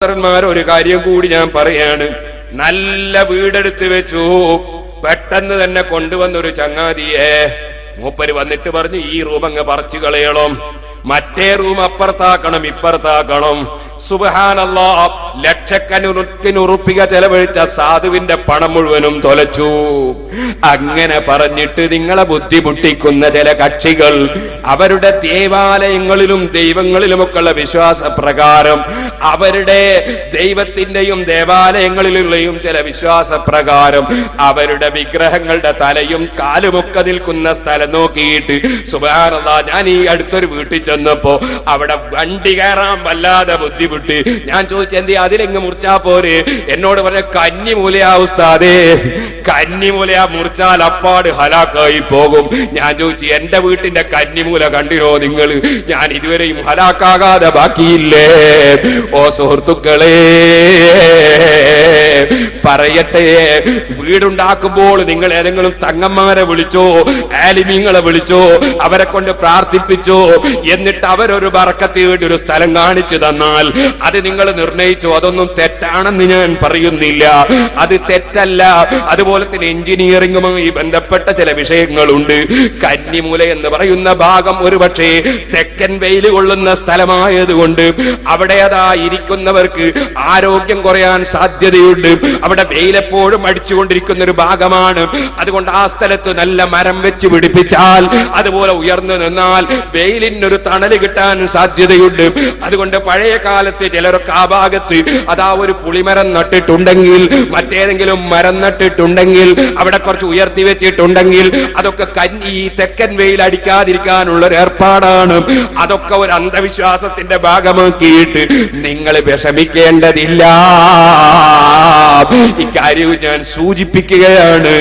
സഹോദരന്മാർ ഒരു കാര്യം കൂടി ഞാൻ പറയാണ്. നല്ല വീടെടുത്ത് വെച്ചു. പെട്ടെന്ന് തന്നെ കൊണ്ടുവന്നൊരു ചങ്ങാതിയെ. മൂപ്പര് വന്നിട്ട് പറഞ്ഞു ഈ റൂം അങ്ങ് പറിച്ചു കളയണം. മറ്റേ റൂം അപ്പുറത്താക്കണം ഇപ്പുറത്താക്കണം. സുബഹാനല്ലോ ലക്ഷക്കനുറുപ്പിക ചെലവഴിച്ച സാധുവിന്റെ പണം മുഴുവനും തൊലച്ചു. അങ്ങനെ പറഞ്ഞിട്ട് നിങ്ങളെ ബുദ്ധിമുട്ടിക്കുന്ന ചില കക്ഷികൾ അവരുടെ ദേവാലയങ്ങളിലും ദൈവങ്ങളിലുമൊക്കെയുള്ള വിശ്വാസപ്രകാരം അവരുടെ ദൈവത്തിന്റെയും ദേവാലയങ്ങളിലുള്ളയും ചില വിശ്വാസപ്രകാരം അവരുടെ വിഗ്രഹങ്ങളുടെ തലയും കാലുമൊക്കെ നിൽക്കുന്ന സ്ഥലം നോക്കിയിട്ട് സുബാനന്ദ ഞാൻ ഈ അടുത്തൊരു വീട്ടിൽ ചെന്നപ്പോ അവിടെ വണ്ടി കയറാൻ വല്ലാതെ ബുദ്ധിമുട്ട്. ഞാൻ ചോദിച്ചു എന്തി അതിലെങ്ങ് മുറിച്ചാ പോരെ? എന്നോട് പറഞ്ഞ കന്നിമൂലയാ ഉസ്താദേ കന്നിമൂലയാ മുറിച്ചാൽ അപ്പാട് ഹലാക്കായി പോകും. ഞാൻ ചോദിച്ചു എന്റെ വീട്ടിന്റെ കന്നിമൂല കണ്ടിരോ നിങ്ങൾ? ഞാൻ ഇതുവരെയും ഹലാക്കാകാതെ ബാക്കിയില്ലേ? ഓ സുഹൃത്തുക്കളെ പറയട്ടെ. വീടുണ്ടാക്കുമ്പോൾ നിങ്ങൾ ഏതെങ്കിലും തങ്ങന്മാരെ വിളിച്ചോ ആലിമീങ്ങളെ വിളിച്ചോ അവരെ കൊണ്ട് പ്രാർത്ഥിപ്പിച്ചോ എന്നിട്ട് അവരൊരു വറക്കത്തി വേണ്ടി ഒരു സ്ഥലം കാണിച്ചു തന്നാൽ അത് നിങ്ങൾ നിർണയിച്ചു? അതൊന്നും തെറ്റാണെന്ന് ഞാൻ പറയുന്നില്ല. അത് തെറ്റല്ല. അതുപോലെ തന്നെ എഞ്ചിനീയറിംഗുമായി ബന്ധപ്പെട്ട ചില വിഷയങ്ങളുണ്ട്. കന്നിമൂല എന്ന് പറയുന്ന ഭാഗം ഒരുപക്ഷേ തെക്കൻ വെയിൽ കൊള്ളുന്ന സ്ഥലമായതുകൊണ്ട് അവിടെ അതാ ഇരിക്കുന്നവർക്ക് ആരോഗ്യം കുറയാൻ സാധ്യതയുണ്ട്. അവിടെ വെയിലെപ്പോഴും അടിച്ചുകൊണ്ടിരിക്കുന്ന ഒരു ഭാഗമാണ്. അതുകൊണ്ട് ആ സ്ഥലത്ത് നല്ല മരം വെച്ച് പിടിപ്പിച്ചാൽ അതുപോലെ ഉയർന്നു നിന്നാൽ വെയിലിനൊരു തണൽ കിട്ടാൻ സാധ്യതയുണ്ട്. അതുകൊണ്ട് പഴയ കാലത്ത് ചിലരൊക്കെ ആ ഭാഗത്ത് അതാ ഒരു പുളിമരം നട്ടിട്ടുണ്ടെങ്കിൽ മറ്റേതെങ്കിലും മരം നട്ടിട്ടുണ്ടെങ്കിൽ അവിടെ കുറച്ച് ഉയർത്തി വെച്ചിട്ടുണ്ടെങ്കിൽ അതൊക്കെ കഞ്ഞി തെക്കൻ വെയിൽ അടിക്കാതിരിക്കാനുള്ള ഒരു ഏർപ്പാടാണ് അതൊക്കെ ഒരു അന്ധവിശ്വാസത്തിന്റെ ഭാഗമാക്കിയിട്ട് നിങ്ങൾ വിഷമിക്കേണ്ടതില്ല. ഇക്കാര്യവും ഞാൻ സൂചിപ്പിക്കുകയാണ്.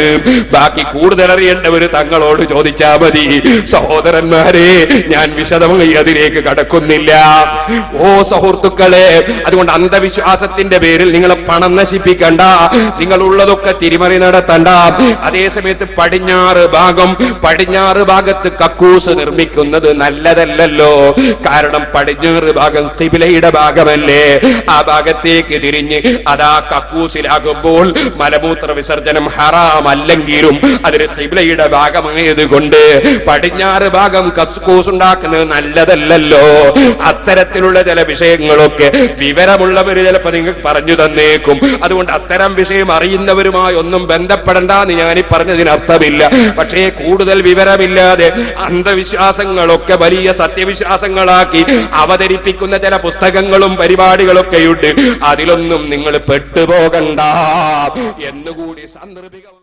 ബാക്കി കൂടുതൽ അറിയേണ്ടവർ തങ്ങളോട് ചോദിച്ചാ മതി. സഹോദരന്മാരെ ഞാൻ വിശദമായി അതിലേക്ക് കടക്കുന്നില്ല. ഓ സുഹൃത്തുക്കളെ അതുകൊണ്ട് അന്ധവിശ്വാസത്തിന്റെ പേരിൽ നിങ്ങൾ പണം നശിപ്പിക്കണ്ട. നിങ്ങളുള്ളതൊക്കെ തിരിമറി നടത്തണ്ട. അതേസമയത്ത് പടിഞ്ഞാറ് ഭാഗം പടിഞ്ഞാറ് ഭാഗത്ത് കക്കൂസ് നിർമ്മിക്കുന്നത് നല്ലതല്ലല്ലോ. കാരണം പടിഞ്ഞാറ് ഭാഗം കിബിലയുടെ ഭാഗമല്ലേ. ആ ഭാഗത്തേക്ക് തിരിഞ്ഞ് അതാ കക്കൂസിലാകുമ്പോൾ മലമൂത്ര വിസർജനം ഹറാമല്ലെങ്കിലും അതിന് തിബിലയുടെ ഭാഗമായതുകൊണ്ട് പടിഞ്ഞാറ് ഭാഗം കസ്കൂസ് ഉണ്ടാക്കുന്നത് നല്ലതല്ലല്ലോ. അത്തരത്തിലുള്ള ചില വിഷയങ്ങളൊക്കെ വിവരമുള്ളവർ ചിലപ്പോൾ നിങ്ങൾ പറഞ്ഞു തന്നേക്കും. അതുകൊണ്ട് അത്തരം വിഷയം അറിയുന്നവരുമായി ഒന്നും ബന്ധപ്പെടണ്ടെന്ന് ഞാൻ ഈ പറഞ്ഞതിന് അർത്ഥമില്ല പക്ഷേ കൂടുതൽ വിവരമില്ലാതെ അന്ധവിശ്വാസങ്ങളൊക്കെ വലിയ സത്യവിശ്വാസങ്ങളാക്കി അവതരിപ്പിക്കുന്ന ചില പുസ്തകങ്ങളും പരിപാടികളൊക്കെയുണ്ട്. അതിലൊന്നും നിങ്ങൾ പെട്ടുപോകണ്ട. എന്നുകൂടി സാന്ദർഭികം